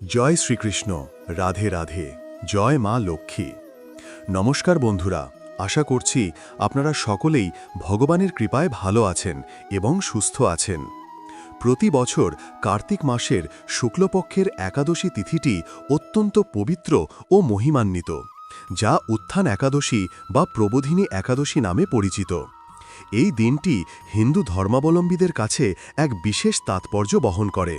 জয় শ্রীকৃষ্ণ, রাধে রাধে, জয় মা লক্ষ্মী। নমস্কার বন্ধুরা, আশা করছি আপনারা সকলেই ভগবানের কৃপায় ভালো আছেন এবং সুস্থ আছেন। প্রতি বছর কার্তিক মাসের শুক্লপক্ষের একাদশী তিথিটি অত্যন্ত পবিত্র ও মহিমান্বিত, যা উত্থান একাদশী বা প্রবোধিনী একাদশী নামে পরিচিত। এই দিনটি হিন্দু ধর্মাবলম্বীদের কাছে এক বিশেষ তাৎপর্য বহন করে।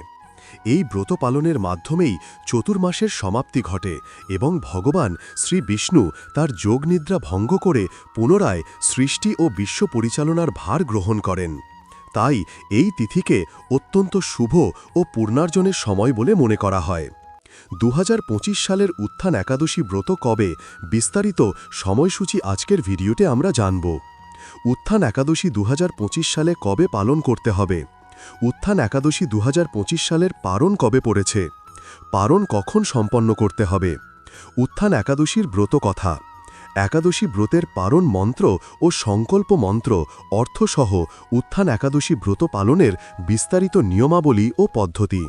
এই ব্রত পালনের মাধ্যমেই চতুর্মাসের সমাপ্তি ঘটে এবং ভগবান শ্রী বিষ্ণু তার যোগনিদ্রা ভঙ্গ করে পুনরায় সৃষ্টি ও বিশ্ব পরিচালনার ভার গ্রহণ করেন। তাই এই তিথিকে অত্যন্ত শুভ ও পূর্ণার্জনের সময় বলে মনে করা হয়। দুহাজার পঁচিশ সালের উত্থান একাদশী ব্রত কবে বিস্তারিত সময়সূচি আজকের ভিডিওতে আমরা জানব। উত্থান একাদশী দু হাজার পঁচিশ সালে কবে পালন করতে হবে? উত্থান একাদশী দু হাজার পঁচিশ সালের পারণ কবে পড়েছে? পারণ কখন সম্পন্ন করতে হবে? উত্থান একাদশীর ব্রত কথা। একাদশী ব্রতের পারণ মন্ত্র ও সংকল্প মন্ত্র, অর্থসহ উত্থান একাদশী ব্রত পালনের বিস্তারিত নিয়মাবলী ও পদ্ধতি।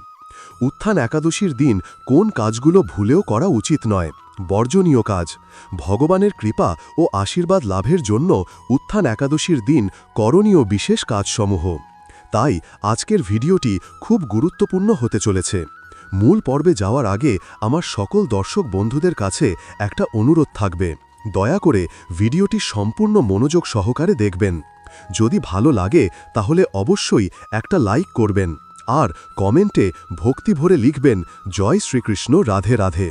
উত্থান একাদশীর দিন কোন কাজগুলো ভুলেও করা উচিত নয়, বর্জনীয় কাজ। ভগবানের কৃপা ও আশীর্বাদ লাভের জন্য উত্থান একাদশীর দিন করণীয় বিশেষ কাজসমূহ। তাই আজকের ভিডিওটি খুব গুরুত্বপূর্ণ হতে চলেছে। মূল পর্বে যাওয়ার আগে আমার সকল দর্শক বন্ধুদের কাছে একটা অনুরোধ থাকবে। দয়া করে ভিডিওটি সম্পূর্ণ মনোযোগ সহকারে দেখবেন। যদি ভালো লাগে, তাহলে অবশ্যই একটা লাইক করবেন আর কমেন্টে ভক্তি ভরে লিখবেন, জয় শ্রীকৃষ্ণ, রাধে রাধে।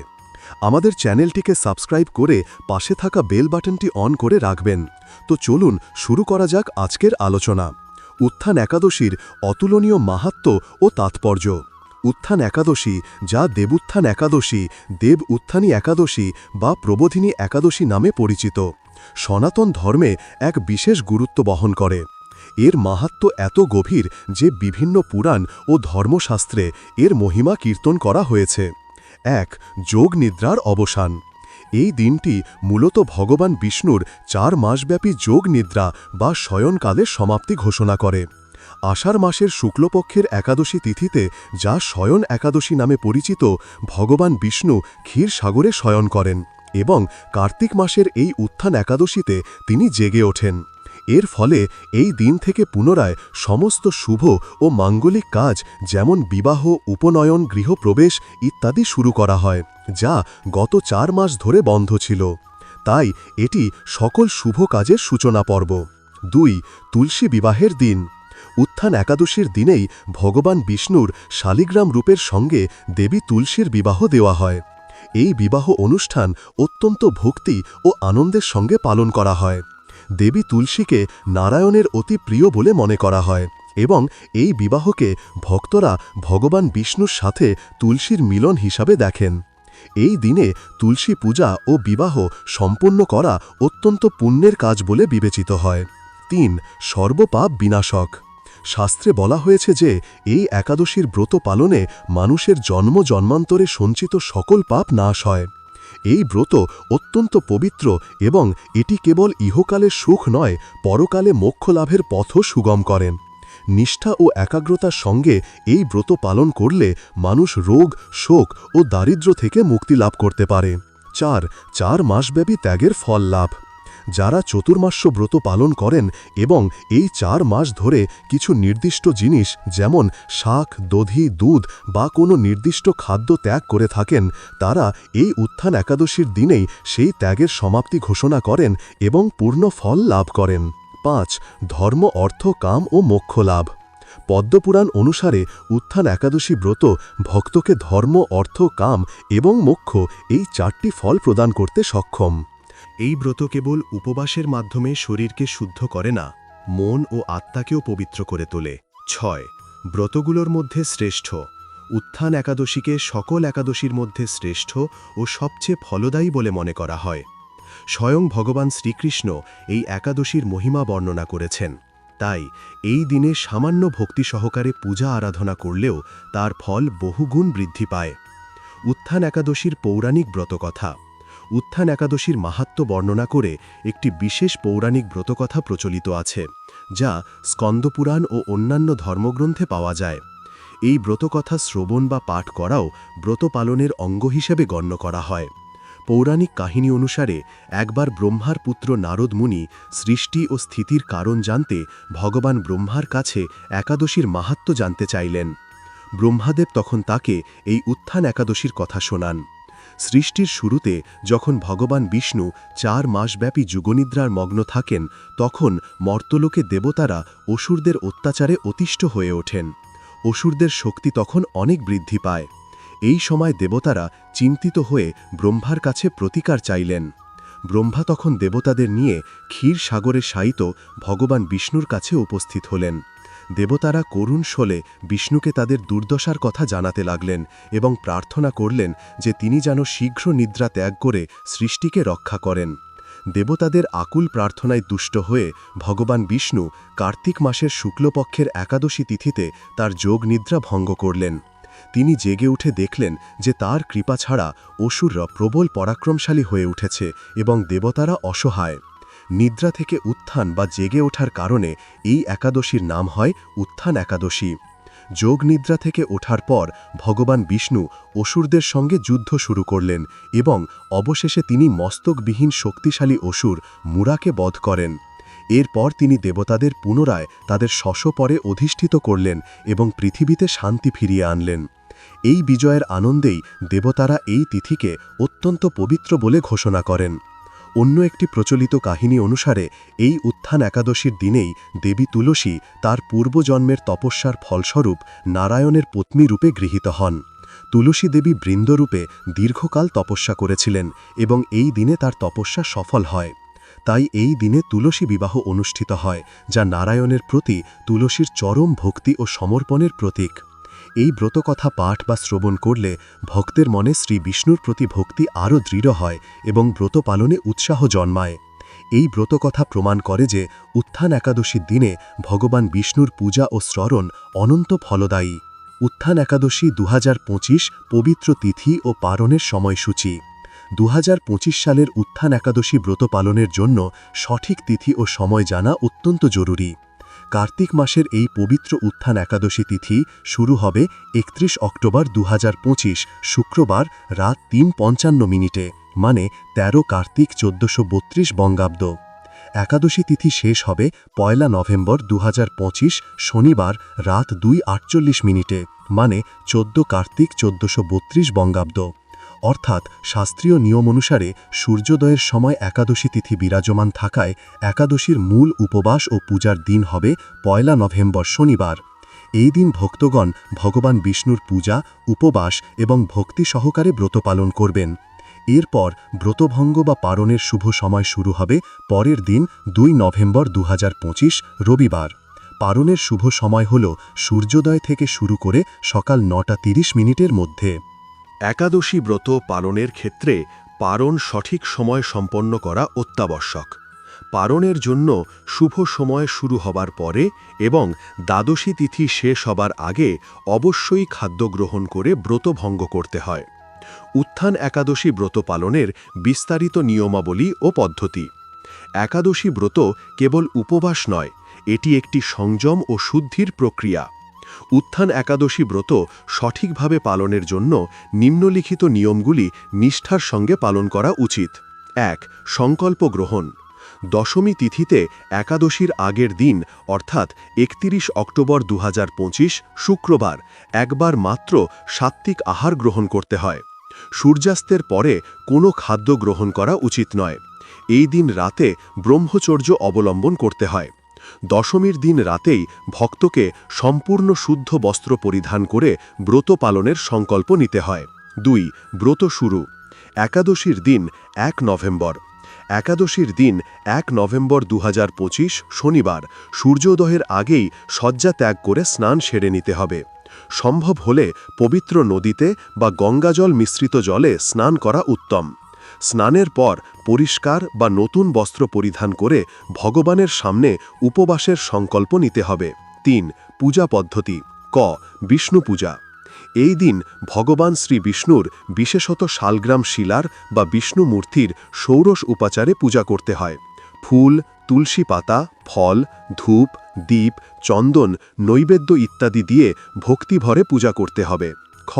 আমাদের চ্যানেলটিকে সাবস্ক্রাইব করে পাশে থাকা বেল বাটনটি অন করে রাখবেন। তো চলুন শুরু করা যাক আজকের আলোচনা। উত্থান একাদশীর অতুলনীয় মাহাত্ম ও তাৎপর্য। উত্থান একাদশী যা দেবুত্থান একাদশী, দেব উত্থানী একাদশী বা প্রবোধিনী একাদশী নামে পরিচিত। সনাতন ধর্মে এক বিশেষ গুরুত্ব বহন করে। এর মাহাত্ম এত গভীর যে বিভিন্ন পুরাণ ও ধর্মশাস্ত্রে এর মহিমা কীর্তন করা হয়েছে। এক যোগ নিদ্রার অবসান। এই দিনটি মূলত ভগবান বিষ্ণুর চার মাসব্যাপী যোগ নিদ্রা বা শয়নকালের সমাপ্তি ঘোষণা করে। আষাঢ় মাসের শুক্লপক্ষের একাদশী তিথিতে যা শয়ন একাদশী নামে পরিচিত, ভগবান বিষ্ণু ক্ষীর সাগরে শয়ন করেন এবং কার্তিক মাসের এই উত্থান একাদশীতে তিনি জেগে ওঠেন। এর ফলে এই দিন থেকে পুনরায় সমস্ত শুভ ও মাঙ্গলিক কাজ যেমন বিবাহ, উপনয়ন, গৃহপ্রবেশ ইত্যাদি শুরু করা হয়, যা গত চার মাস ধরে বন্ধ ছিল। তাই এটি সকল শুভ কাজের সূচনা পর্ব। দুই, তুলসী বিবাহের দিন। উত্থান একাদশীর দিনেই ভগবান বিষ্ণুর শালিগ্রাম রূপের সঙ্গে দেবী তুলসীর বিবাহ দেওয়া হয়। এই বিবাহ অনুষ্ঠান অত্যন্ত ভক্তি ও আনন্দের সঙ্গে পালন করা হয়। দেবী তুলসীকে নারায়ণের অতি প্রিয় বলে মনে করা হয় এবং এই বিবাহকে ভক্তরা ভগবান বিষ্ণুর সাথে তুলসীর মিলন হিসাবে দেখেন। এই দিনে তুলসী পূজা ও বিবাহ সম্পন্ন করা অত্যন্ত পুণ্যের কাজ বলে বিবেচিত হয়। তিন, সর্বপাপ বিনাশক। শাস্ত্রে বলা হয়েছে যে, এই একাদশীর ব্রত পালনে মানুষের জন্ম জন্মান্তরে সঞ্চিত সকল পাপ নাশ হয়। এই ব্রত অত্যন্ত পবিত্র এবং এটি কেবল ইহকালের সুখ নয়, পরকালে মোক্ষ লাভের পথও সুগম করেন। নিষ্ঠা ও একাগ্রতার সঙ্গে এই ব্রত পালন করলে মানুষ রোগ, শোক ও দারিদ্র থেকে মুক্তি লাভ করতে পারে। চার চার মাসব্যাপী ত্যাগের ফল লাভ। যারা চতুর্মাস্য ব্রত পালন করেন এবং এই চার মাস ধরে কিছু নির্দিষ্ট জিনিস, যেমন শাক, দধি, দুধ বা কোনো নির্দিষ্ট খাদ্য ত্যাগ করে থাকেন, তারা এই উত্থান একাদশীর দিনেই সেই ত্যাগের সমাপ্তি ঘোষণা করেন এবং পূর্ণ ফল লাভ করেন। পাঁচ, ধর্ম, অর্থ, কাম ও মোক্ষ লাভ। পদ্মপুরাণ অনুসারে উত্থান একাদশী ব্রত ভক্তকে ধর্ম, অর্থ, কাম এবং মোক্ষ এই চারটি ফল প্রদান করতে সক্ষম। এই ব্রত কেবল উপবাসের মাধ্যমে শরীরকে শুদ্ধ করে না, মন ও আত্মাকেও পবিত্র করে তোলে। ছয়, ব্রতগুলোর মধ্যে শ্রেষ্ঠ। উত্থান একাদশীকে সকল একাদশীর মধ্যে শ্রেষ্ঠ ও সবচেয়ে ফলদায়ী বলে মনে করা হয়। স্বয়ং ভগবান শ্রীকৃষ্ণ এই একাদশীর মহিমা বর্ণনা করেছেন। তাই এই দিনে সামান্য ভক্তি সহকারে পূজা আরাধনা করলেও তার ফল বহুগুণ বৃদ্ধি পায়। উত্থান একাদশীর পৌরাণিক ব্রতকথা উত্থান একাদশীর মাহাত্ম বর্ণনা করে একটি বিশেষ পৌরাণিক ব্রতকথা প্রচলিত আছে, যা স্কন্দপুরাণ ও অন্যান্য ধর্মগ্রন্থে পাওয়া যায়। এই ব্রতকথা শ্রবণ বা পাঠ করাও ব্রত পালনের অঙ্গ হিসেবে গণ্য করা হয়। পৌরাণিক কাহিনী অনুসারে, একবার ব্রহ্মার পুত্র নারদ মুনি সৃষ্টি ও স্থিতির কারণ জানতে ভগবান ব্রহ্মার কাছে একাদশীর মাহাত্ম জানতে চাইলেন। ব্রহ্মাদেব তখন তাকে এই উত্থান একাদশীর কথা শোনান। সৃষ্টির শুরুতে যখন ভগবান বিষ্ণু চার মাসব্যাপী যুগনিদ্রার মগ্ন থাকেন, তখন মর্তলোকে দেবতারা অসুরদের অত্যাচারে অতিষ্ঠ হয়ে ওঠেন। অসুরদের শক্তি তখন অনেক বৃদ্ধি পায়। এই সময় দেবতারা চিন্তিত হয়ে ব্রহ্মার কাছে প্রতিকার চাইলেন। ব্রহ্মা তখন দেবতাদের নিয়ে ক্ষীর সাগরে শায়িত ভগবান বিষ্ণুর কাছে উপস্থিত হলেন। দেবতারা করুণ শোলে বিষ্ণুকে তাদের দুর্দশার কথা জানাতে লাগলেন এবং প্রার্থনা করলেন যে তিনি যেন শীঘ্র নিদ্রা ত্যাগ করে সৃষ্টিকে রক্ষা করেন। দেবতাদের আকুল প্রার্থনায় দুষ্ট হয়ে ভগবান বিষ্ণু কার্তিক মাসের শুক্লপক্ষের একাদশী তিথিতে তার যোগ নিদ্রা ভঙ্গ করলেন। তিনি জেগে উঠে দেখলেন যে তার কৃপা ছাড়া অসুররা প্রবল পরাক্রমশালী হয়ে উঠেছে এবং দেবতারা অসহায়। নিদ্রা থেকে উত্থান বা জেগে ওঠার কারণে এই একাদশীর নাম হয় উত্থান একাদশী। যোগ নিদ্রা থেকে ওঠার পর ভগবান বিষ্ণু অসুরদের সঙ্গে যুদ্ধ শুরু করলেন এবং অবশেষে তিনি মস্তকবিহীন শক্তিশালী অসুর মুরাকে বধ করেন। এরপর তিনি দেবতাদের পুনরায় তাদের শশপরে অধিষ্ঠিত করলেন এবং পৃথিবীতে শান্তি ফিরিয়ে আনলেন। এই বিজয়ের আনন্দেই দেবতারা এই তিথিকে অত্যন্ত পবিত্র বলে ঘোষণা করেন। অন্য একটি প্রচলিত কাহিনী অনুসারে, এই উত্থান একাদশীর দিনেই দেবী তুলসী তার পূর্বজন্মের তপস্যার ফলস্বরূপ নারায়ণের পত্নী রূপে গৃহীত হন। তুলসী দেবী বৃন্দরূপে দীর্ঘকাল তপস্যা করেছিলেন এবং এই দিনে তার তপস্যা সফল হয়। তাই এই দিনে তুলসী বিবাহ অনুষ্ঠিত হয়, যা নারায়ণের প্রতি তুলসীর চরম ভক্তি ও সমর্পণের প্রতীক। এই ব্রতকথা পাঠ বা শ্রবণ করলে ভক্তের মনে শ্রী বিষ্ণুর প্রতি ভক্তি আরও দৃঢ় হয় এবং ব্রত পালনে উৎসাহ জন্মায়। এই ব্রতকথা প্রমাণ করে যে উত্থান একাদশীর দিনে ভগবান বিষ্ণুর পূজা ও স্মরণ অনন্ত ফলদায়ী। উত্থান একাদশী দুহাজার পঁচিশ পবিত্র তিথি ও পারণের সময়সূচি। দুহাজার পঁচিশ সালের উত্থান একাদশী ব্রত পালনের জন্য সঠিক তিথি ও সময় জানা অত্যন্ত জরুরি। কার্তিক মাসের এই পবিত্র উত্থান একাদশী তিথি শুরু হবে একত্রিশ অক্টোবর দু হাজার পঁচিশ, শুক্রবার রাত তিন পঞ্চান্ন মিনিটে মানে ১৩ কার্তিক চোদ্দশো বত্রিশ বঙ্গাব্দ। একাদশী তিথি শেষ হবে পয়লা নভেম্বর দু হাজার পঁচিশ, শনিবার রাত দুই আটচল্লিশ মিনিটে মানে চোদ্দ কার্তিক চোদ্দশো বত্রিশ বঙ্গাব্দ। অর্থাৎ শাস্ত্রীয় নিয়ম অনুসারে সূর্যোদয়ের সময় একাদশী তিথি বিরাজমান থাকায় একাদশীর মূল উপবাস ও পূজার দিন হবে পয়লা নভেম্বর শনিবার। এই দিন ভক্তগণ ভগবান বিষ্ণুর পূজা, উপবাস এবং ভক্তি সহকারে ব্রত পালন করবেন। এরপর ব্রতভঙ্গ বা পারণের শুভ সময় শুরু হবে পরের দিন দুই নভেম্বর দু হাজার পঁচিশ, রবিবার। পারণের শুভ সময় হল সূর্যোদয় থেকে শুরু করে সকাল নটা তিরিশ মিনিটের মধ্যে। একাদশী ব্রত পালনের ক্ষেত্রে পারণ সঠিক সময় সম্পন্ন করা অত্যাবশ্যক। পারণের জন্য শুভ সময় শুরু হবার পরে এবং দ্বাদশী তিথি শেষ হবার আগে অবশ্যই খাদ্য গ্রহণ করে ব্রত ভঙ্গ করতে হয়। উত্থান একাদশী ব্রত পালনের বিস্তারিত নিয়মাবলী ও পদ্ধতি। একাদশী ব্রত কেবল উপবাস নয়, এটি একটি সংযম ও শুদ্ধির প্রক্রিয়া। উত্থান একাদশী ব্রত সঠিকভাবে পালনের জন্য নিম্নলিখিত নিয়মগুলি নিষ্ঠার সঙ্গে পালন করা উচিত। এক, সংকল্প গ্রহণ। দশমী তিথিতে একাদশীর আগের দিন, অর্থাৎ একত্রিশ অক্টোবর দু হাজার পঁচিশ, শুক্রবার, একবার মাত্র সাত্ত্বিক আহার গ্রহণ করতে হয়। সূর্যাস্তের পরে কোনো খাদ্য গ্রহণ করা উচিত নয়। এই দিন রাতে ব্রহ্মচর্য অবলম্বন করতে হয়। দশমীর দিন রাতেই ভক্তকে সম্পূর্ণ শুদ্ধ বস্ত্র পরিধান করে ব্রত পালনের সংকল্প নিতে হয়। দুই, ব্রত শুরু। একাদশীর দিন এক নভেম্বর। একাদশীর দিন এক নভেম্বর দু হাজার পঁচিশ শনিবার। সূর্যোদয়ের আগেই শয্যা ত্যাগ করে স্নান সেরে নিতে হবে। সম্ভব হলে পবিত্র নদীতে বা গঙ্গাজল মিশ্রিত জলে স্নান করা উত্তম। স্নানের পর পরিষ্কার বা নতুন বস্ত্র পরিধান করে ভগবানের সামনে উপবাসের সংকল্প নিতে হবে। তিন, পূজা পদ্ধতি। ক, বিষ্ণু পূজা। এই দিন ভগবান শ্রী বিষ্ণুর বিশেষত শালগ্রাম শিলার বা বিষ্ণু মূর্তির ষৌরস উপাচারে পূজা করতে হয়। ফুল, তুলসী পাতা, ফল, ধূপ, দীপ, চন্দন, নৈবেদ্য ইত্যাদি দিয়ে ভক্তিভরে পূজা করতে হবে। খ,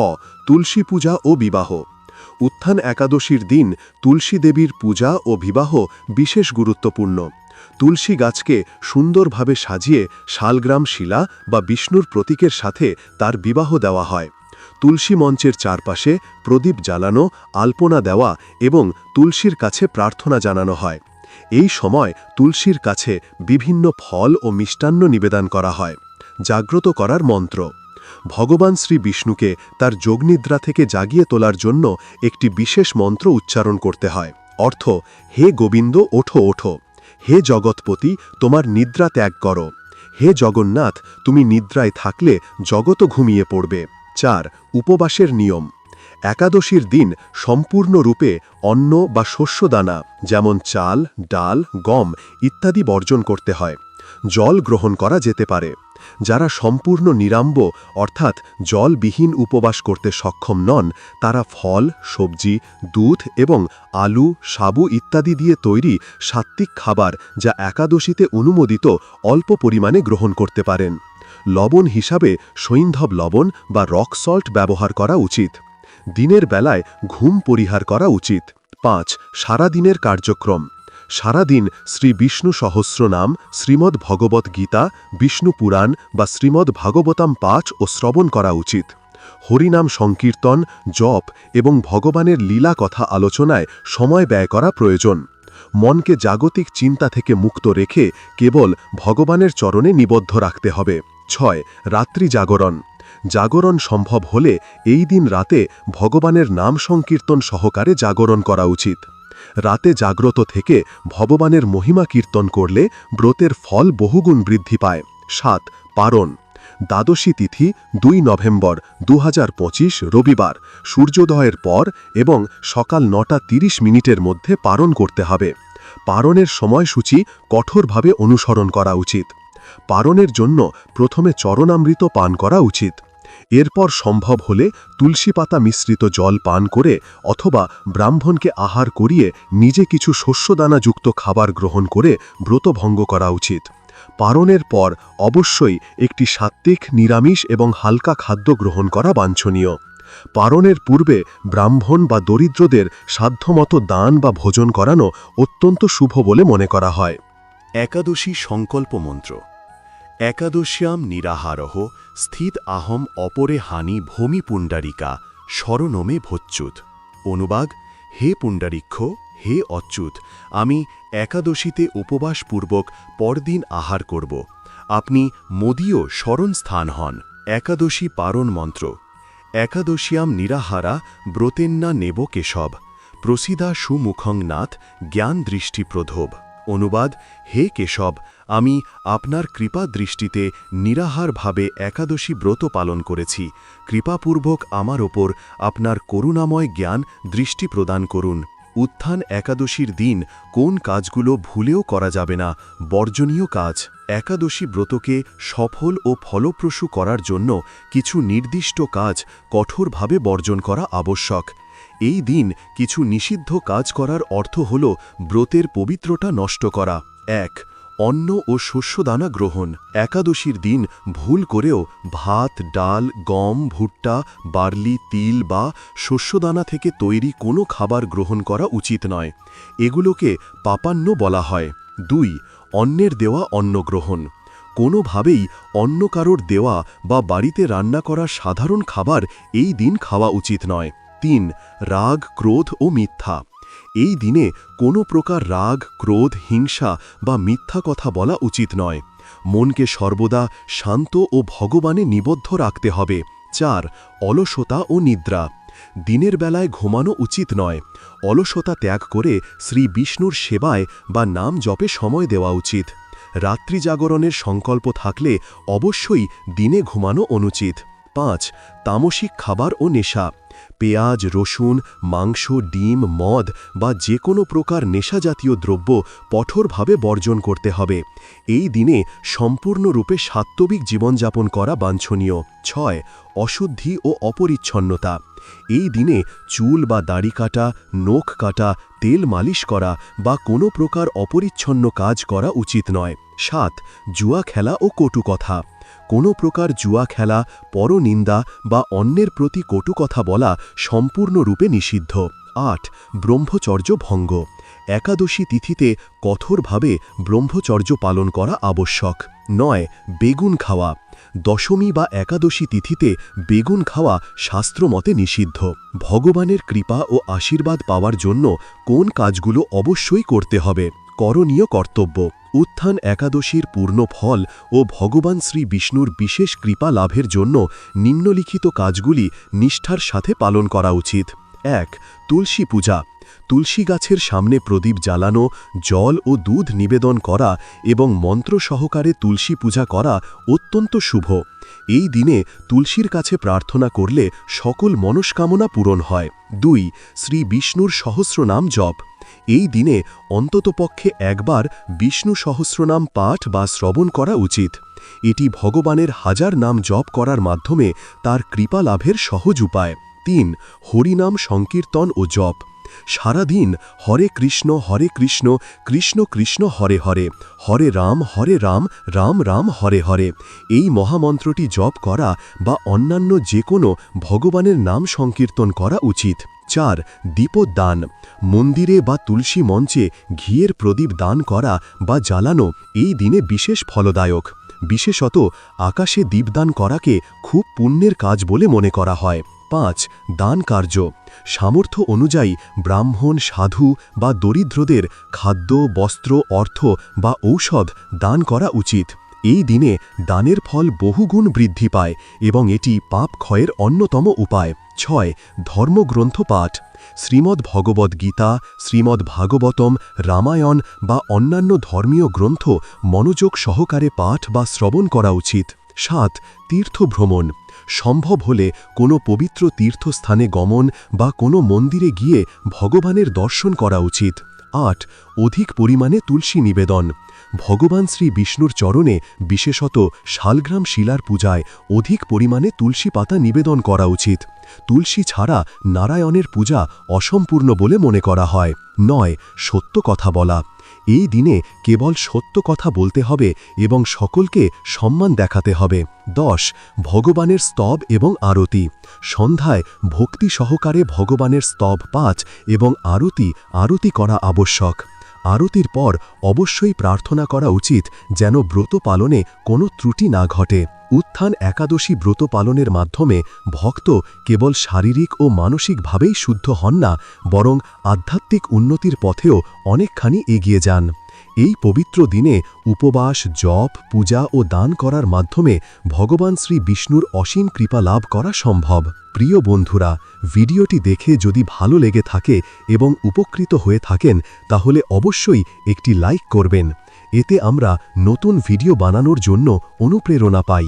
তুলসী পূজা ও বিবাহ। উত্থান একাদশীর দিন তুলসী দেবীর পূজা ও বিবাহ বিশেষ গুরুত্বপূর্ণ। তুলসী গাছকে সুন্দরভাবে সাজিয়ে শালগ্রাম শিলা বা বিষ্ণুর প্রতীকের সাথে তার বিবাহ দেওয়া হয়। তুলসী মঞ্চের চারপাশে প্রদীপ জ্বালানো, আলপনা দেওয়া এবং তুলসীর কাছে প্রার্থনা জানানো হয়। এই সময় তুলসীর কাছে বিভিন্ন ফল ও মিষ্টান্ন নিবেদন করা হয়। জাগ্রত করার মন্ত্র। ভগবান শ্রী বিষ্ণুকে তার যোগনিদ্রা থেকে জাগিয়ে তোলার জন্য একটি বিশেষ মন্ত্র উচ্চারণ করতে হয়। অর্থ, হে গোবিন্দ, ওঠো ওঠো। হে জগৎপতি, তোমার নিদ্রা ত্যাগ করো। হে জগন্নাথ, তুমি নিদ্রায় থাকলে জগত ঘুমিয়ে পড়বে। চার, উপবাসের নিয়ম। একাদশীর দিন সম্পূর্ণরূপে অন্ন বা শস্যদানা, যেমন চাল, ডাল, গম ইত্যাদি বর্জন করতে হয়। জল গ্রহণ করা যেতে পারে। যারা সম্পূর্ণ নিরাম্ব, অর্থাৎ জলবিহীন উপবাস করতে সক্ষম নন, তারা ফল, সবজি, দুধ এবং আলু, সাবু ইত্যাদি দিয়ে তৈরি সাত্ত্বিক খাবার যা একাদশীতে অনুমোদিত অল্প পরিমাণে গ্রহণ করতে পারেন। লবণ হিসাবে সৈন্ধব লবণ বা রক সল্ট ব্যবহার করা উচিত। দিনের বেলায় ঘুম পরিহার করা উচিত। পাঁচ, সারাদিনের কার্যক্রম। সারাদিন শ্রী বিষ্ণু সহস্রনাম, শ্রীমদ্ ভগবত গীতা, বিষ্ণু পুরাণ বা শ্রীমদ্ ভাগবতাম পাঠ ও শ্রবণ করা উচিত। হরিনাম সংকীর্তন, জপ এবং ভগবানের লীলা কথা আলোচনায় সময় ব্যয় করা প্রয়োজন। মনকে জাগতিক চিন্তা থেকে মুক্ত রেখে কেবল ভগবানের চরণে নিবদ্ধ রাখতে হবে। ছয়, রাত্রি জাগরণ। জাগরণ সম্ভব হলে এই দিন রাতে ভগবানের নাম সংকীর্তন সহকারে জাগরণ করা উচিত। রাতে জাগ্রত থেকে ভগবানের মহিমা কীর্তন করলে ব্রতের ফল বহুগুণ বৃদ্ধি পায়। সাত, পারণ। দ্বাদশী তিথি, দুই নভেম্বর দু হাজার পঁচিশ, রবিবার। সূর্যোদয়ের পর এবং সকাল নটা তিরিশ মিনিটের মধ্যে পারণ করতে হবে। পারণের সময়সূচি কঠোরভাবে অনুসরণ করা উচিত। পারণের জন্য প্রথমে চরণামৃত পান করা উচিত। এরপর সম্ভব হলে তুলসী পাতা মিশ্রিত জল পান করে অথবা ব্রাহ্মণকে আহার করিয়ে নিজে কিছু শস্যদানাযুক্ত খাবার গ্রহণ করে ব্রতভঙ্গ করা উচিত। পারণের পর অবশ্যই একটি সাত্ত্বিক, নিরামিষ এবং হালকা খাদ্য গ্রহণ করা বাঞ্ছনীয়। পারণের পূর্বে ব্রাহ্মণ বা দরিদ্রদের সাধ্যমতো দান বা ভোজন করানো অত্যন্ত শুভ বলে মনে করা হয়। একাদশী সংকল্প মন্ত্র একাদশ্যাম নিরাহারহ স্থিত আহম অপরে হানি ভূমি পুণ্ডারিকা স্মরণমে ভচ্যুত। অনুবাদ হে পুণ্ডারিক্ষ, হে অচ্যুত, আমি একাদশীতে উপবাসপূর্বক পরদিন আহার করব। আপনি মোদীয় স্মরণস্থান হন। একাদশী পারণ মন্ত্র। একাদশিয়াম নিরাহারা ব্রতেন্না নেব কেশব। প্রসিদা সুমুখং নাথ জ্ঞান দৃষ্টি প্রধোব অনুবাদ, হে কেশব, আমি আপনার কৃপা দৃষ্টিতে নিরাহারভাবে একাদশী ব্রত পালন করেছি। কৃপাপূর্বক আমার ওপর আপনার করুণাময় জ্ঞান দৃষ্টি প্রদান করুন। উত্থান একাদশীর দিন কোন কাজগুলো ভুলেও করা যাবে না। বর্জনীয় কাজ, একাদশী ব্রতকে সফল ও ফলপ্রসূ করার জন্য কিছু নির্দিষ্ট কাজ কঠোরভাবে বর্জন করা আবশ্যক। এই দিন কিছু নিষিদ্ধ কাজ করার অর্থ হল ব্রতের পবিত্রতা নষ্ট করা। এক, অন্ন ও শস্যদানা গ্রহণ। একাদশীর দিন ভুল করেও ভাত, ডাল, গম, ভুট্টা, বার্লি, তিল বা শস্যদানা থেকে তৈরি কোনো খাবার গ্রহণ করা উচিত নয়। এগুলোকে পাপান্ন বলা হয়। দুই অন্যের দেওয়া অন্ন গ্রহণ। কোনোভাবেই অন্য কারোর দেওয়া বা বাড়িতে রান্না করা সাধারণ খাবার এই দিন খাওয়া উচিত নয়। তিন, রাগ, ক্রোধ ও মিথ্যা। এই দিনে কোনো প্রকার রাগ, ক্রোধ, হিংসা বা মিথ্যা কথা বলা উচিত নয়। মনকে সর্বদা শান্ত ও ভগবানে নিবদ্ধ রাখতে হবে। চার, অলসতা ও নিদ্রা। দিনের বেলায় ঘুমানো উচিত নয়। অলসতা ত্যাগ করে শ্রী বিষ্ণুর সেবায় বা নাম জপে সময় দেওয়া উচিত। রাত্রি জাগরণের সংকল্প থাকলে অবশ্যই দিনে ঘুমানো অনুচিত। পাঁচ, তামসিক খাবার ও নেশা। পেঁয়াজ, রসুন, মাংস, ডিম, মদ বা যে কোনো প্রকার নেশাজাতীয় দ্রব্য কঠোরভাবে বর্জন করতে হবে। এই দিনে সম্পূর্ণরূপে সাত্ত্বিক জীবনযাপন করা বাঞ্ছনীয়। ছয়, অশুদ্ধি ও অপরিচ্ছন্নতা। এই দিনে চুল বা দাড়ি কাটা, নখ কাটা, তেল মালিশ করা বা কোনো প্রকার অপরিচ্ছন্ন কাজ করা উচিত নয়। সাত, জুয়া খেলা ও কটু কথা। কোনো প্রকার জুয়া খেলা, পরনিন্দা বা অন্যের প্রতি কটু কথা বলা সম্পূর্ণরূপে নিষিদ্ধ। আট, ব্রহ্মচর্য ভঙ্গ। একাদশী তিথিতে কঠোরভাবে ব্রহ্মচর্য পালন করা আবশ্যক। নয়, বেগুন খাওয়া। দশমী বা একাদশী তিথিতে বেগুন খাওয়া শাস্ত্রমতে নিষিদ্ধ। ভগবানের কৃপা ও আশীর্বাদ পাওয়ার জন্য কোন কাজগুলো অবশ্যই করতে হবে। করণীয় কর্তব্য, উত্থান একাদশীর পূর্ণ ফল ও ভগবান শ্রী বিষ্ণুর বিশেষ কৃপা লাভের জন্য নিম্নলিখিত কাজগুলি নিষ্ঠার সাথে পালন করা উচিত। এক, তুলসী পূজা। তুলসী গাছের সামনে প্রদীপ জ্বালানো, জল ও দুধ নিবেদন করা এবং মন্ত্র সহকারে তুলসী পূজা করা অত্যন্ত শুভ। এই দিনে তুলসীর কাছে প্রার্থনা করলে সকল মনস্কামনা পূরণ হয়। দুই, শ্রী বিষ্ণুর সহস্রনাম জপ। এই দিনে অন্ততপক্ষে একবার বিষ্ণু সহস্রনাম পাঠ বা শ্রবণ করা উচিত। এটি ভগবানের হাজার নাম জপ করার মাধ্যমে তার কৃপা লাভের সহজ উপায়। তিন, হরিনাম সংকীর্তন ও জপ। সারাদিন হরে কৃষ্ণ হরে কৃষ্ণ কৃষ্ণ কৃষ্ণ, হরে হরে। হরে রাম হরে রাম রাম রাম, হরে হরে। এই মহামন্ত্রটি জপ করা বা অন্যান্য যে কোনো ভগবানের নাম সংকীর্তন করা উচিত। চার, দীপদান। মন্দিরে বা তুলসী মঞ্চে ঘিয়ের প্রদীপ দান করা বা জ্বালানো এই দিনে বিশেষ ফলদায়ক। বিশেষত আকাশে দীপদান করাকে খুব পুণ্যের কাজ বলে মনে করা হয়। পাঁচ দান কার্য। সামর্থ্য অনুযায়ী ব্রাহ্মণ, সাধু বা দরিদ্রদের খাদ্য, বস্ত্র, অর্থ বা ঔষধ দান করা উচিত। এই দিনে দানের ফল বহুগুণ বৃদ্ধি পায় এবং এটি পাপ ক্ষয়ের অন্যতম উপায়। ছয়, ধর্মগ্রন্থ পাঠ। শ্রীমদ্ ভগবদ্ গীতা, শ্রীমদ্ ভাগবতম, রামায়ণ বা অন্যান্য ধর্মীয় গ্রন্থ মনোযোগ সহকারে পাঠ বা শ্রবণ করা উচিত। সাত তীর্থ ভ্রমণ সম্ভব হলে কোনো পবিত্র তীর্থস্থানে গমন বা কোনো মন্দিরে গিয়ে ভগবানের দর্শন করা উচিত। আট, অধিক পরিমাণে তুলসী নিবেদন। ভগবান শ্রী বিষ্ণুর চরণে বিশেষত শালগ্রাম শিলার পূজায় অধিক পরিমাণে তুলসী পাতা নিবেদন করা উচিত। তুলসী ছাড়া নারায়ণের পূজা অসম্পূর্ণ বলে মনে করা হয়। নয়, সত্য কথা বলা। এই দিনে কেবল সত্য কথা বলতে হবে এবং সকলকে সম্মান দেখাতে হবে। দশ, ভগবানের স্তব এবং আরতি। সন্ধ্যায় ভক্তি সহকারে ভগবানের স্তব পাঁচ এবং আরতি আরতি করা আবশ্যক। আরতির পর অবশ্যই প্রার্থনা করা উচিত যেন ব্রত পালনে কোনো ত্রুটি না ঘটে। উত্থান একাদশী ব্রত পালনের মাধ্যমে ভক্ত কেবল শারীরিক ও মানসিকভাবেই শুদ্ধ হন না, বরং আধ্যাত্মিক উন্নতির পথেও অনেকখানি এগিয়ে যান। এই পবিত্র দিনে উপবাস, জপ, পূজা ও দান করার মাধ্যমে ভগবান শ্রী বিষ্ণুর অসীম কৃপা লাভ করা সম্ভব। প্রিয় বন্ধুরা, ভিডিওটি দেখে যদি ভালো লেগে থাকে এবং উপকৃত হয়ে থাকেন, তাহলে অবশ্যই একটি লাইক করবেন। এতে আমরা নতুন ভিডিও বানানোর জন্য অনুপ্রেরণা পাই।